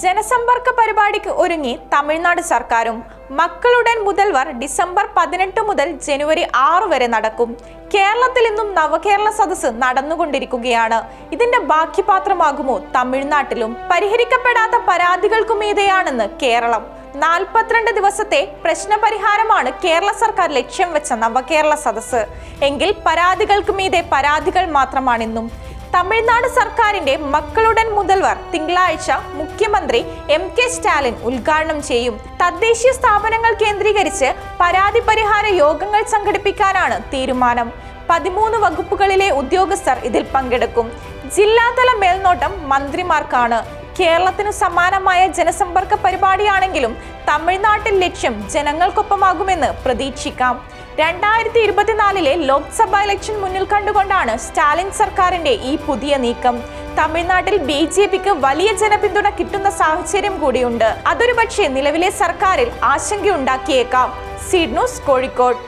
ജനസമ്പർക്ക പരിപാടിക്ക് ഒരുങ്ങി തമിഴ്നാട് സർക്കാരും മക്കളുടൻ മുതൽവർ ഡിസംബർ പതിനെട്ട് മുതൽ ജനുവരി ആറ് വരെ നടക്കും. കേരളത്തിൽ ഇന്നും നവകേരള സദസ്സ് നടന്നുകൊണ്ടിരിക്കുകയാണ്. ഇതിന്റെ ബാക്കി പാത്രമാകുമോ തമിഴ്നാട്ടിലും? പരിഹരിക്കപ്പെടാത്ത പരാതികൾക്കുമീതെയാണെന്ന് കേരളം. നാൽപ്പത്തിരണ്ട് ദിവസത്തെ പ്രശ്നപരിഹാരമാണ് കേരള സർക്കാർ ലക്ഷ്യം വെച്ച നവകേരള സദസ്സ്. എങ്കിൽ പരാതികൾക്ക് മീതെ പരാതികൾ മാത്രമാണിന്നും തമിഴ്നാട് സർക്കാരിന്റെ മക്കളുടൻ മുതൽവർ തിങ്കളാഴ്ച മുഖ്യമന്ത്രി എം കെ സ്റ്റാലിൻ ഉദ്ഘാടനം ചെയ്യും. തദ്ദേശീയ സ്ഥാപനങ്ങൾ കേന്ദ്രീകരിച്ച് പരാതി പരിഹാര യോഗങ്ങൾ സംഘടിപ്പിക്കാനാണ് തീരുമാനം. പതിമൂന്ന് വകുപ്പുകളിലെ ഉദ്യോഗസ്ഥർ ഇതിൽ പങ്കെടുക്കും. ജില്ലാതല മേൽനോട്ടം മന്ത്രിമാർക്കാണ്. കേരളത്തിനു സമാനമായ ജനസമ്പർക്ക പരിപാടിയാണെങ്കിലും തമിഴ്നാട്ടിൽ ലക്ഷ്യം ജനങ്ങൾക്കൊപ്പമാകുമെന്ന് പ്രതീക്ഷിക്കാം. രണ്ടായിരത്തി ഇരുപത്തിനാലിലെ ലോക്സഭ ഇലക്ഷൻ മുന്നിൽ കണ്ടുകൊണ്ടാണ് സ്റ്റാലിൻ സർക്കാരിന്റെ ഈ പുതിയ നീക്കം. തമിഴ്നാട്ടിൽ ബി ജെ പിക്ക് വലിയ ജനപിന്തുണ കിട്ടുന്ന സാഹചര്യം കൂടിയുണ്ട്. അതൊരു പക്ഷേ നിലവിലെ സർക്കാരിൽ ആശങ്കയുണ്ടാക്കിയേക്കാം. Seed news Kozhikode.